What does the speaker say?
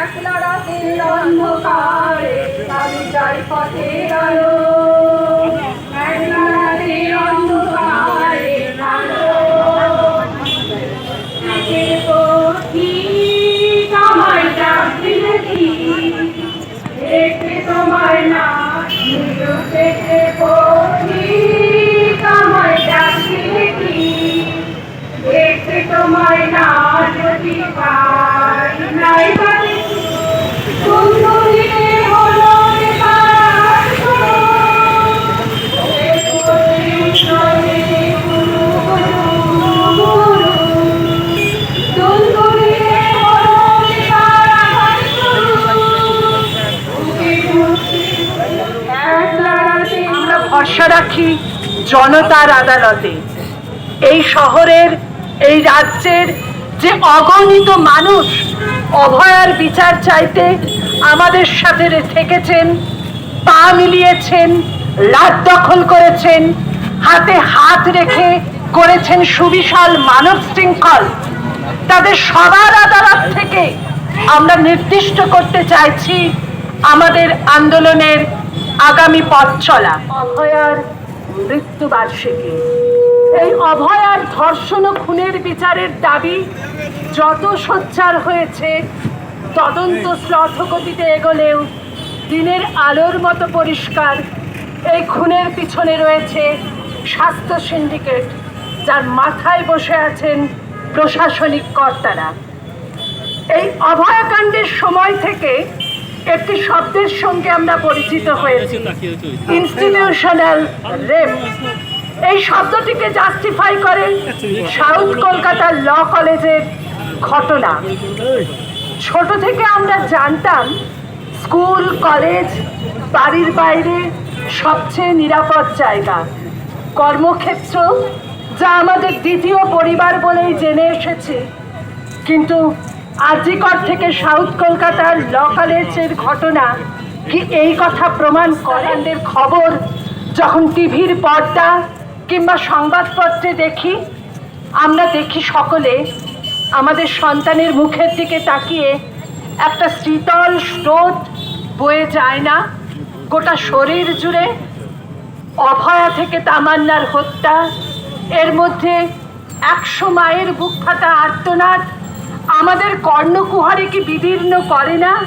একলা রাতের অন্ধকারে আমি যাই পথের আলো অন্ধকারে পথি আমায় দেখতে না দেখতে ডাকতে দেখি দেখতে না যদি পাই ভরসা জনতার আদালতে। এই শহরের এই রাজ্যের যে অগণিত মানুষ অভয়ার বিচার চাইতে আমাদের সাথে থেকেছেন, পা মিলিয়েছেন লাট দখল করেছেন, হাতে হাত রেখে করেছেন সুবিশাল মানব শৃঙ্খল, তাদের সবার আদালত থেকে আমরা নির্দিষ্ট করতে চাইছি আমাদের আন্দোলনের আগামী পথ চলা। অভয়ার মৃত্যুবার্ষিকী। এই অভয়ার ধর্ষণ ও খুনের বিচারের দাবি যত সোচ্চার হয়েছে, তদন্ত শ্লথগতিতে এগোলেও দিনের আলোর মতো পরিষ্কার এই খুনের পিছনে রয়েছে স্বাস্থ্য সিন্ডিকেট, যার মাথায় বসে আছেন প্রশাসনিক কর্তারা। এই অভয়াকাণ্ডের সময় থেকে একটি শব্দের সঙ্গে আমরা পরিচিত হয়েছি ইনস্টিটিউশনাল রেপ এই শব্দটিকে জাস্টিফাই করে সাউথ কলকাতার ল কলেজের ঘটনা। ছোট থেকে আমরা জানতাম, স্কুল, কলেজ, বাড়ির বাইরে সবচেয়ে নিরাপদ জায়গা। কর্মক্ষেত্র যা আমাদের দ্বিতীয় পরিবার বলেই জেনে এসেছি। কিন্তু আজিকর থেকে সাউথ কলকাতার ল কলেজের ঘটনা কি এই কথা প্রমাণ করেনদের খবর যখন টিভির পর্দা কিংবা সংবাদপত্রে দেখি, আমরা দেখি সকলে আমাদের সন্তানের মুখের দিকে তাকিয়ে একটা শীতল স্রোত বয়ে যায় না। গোটা শরীর জুড়ে অভয়া থেকে তামান্নার হত্যা। এর মধ্যে একশো মায়ের বুক ফাটা আর্তনাদ। আমাদের কর্ণকুহারে কি বিদীর্ণ করে না?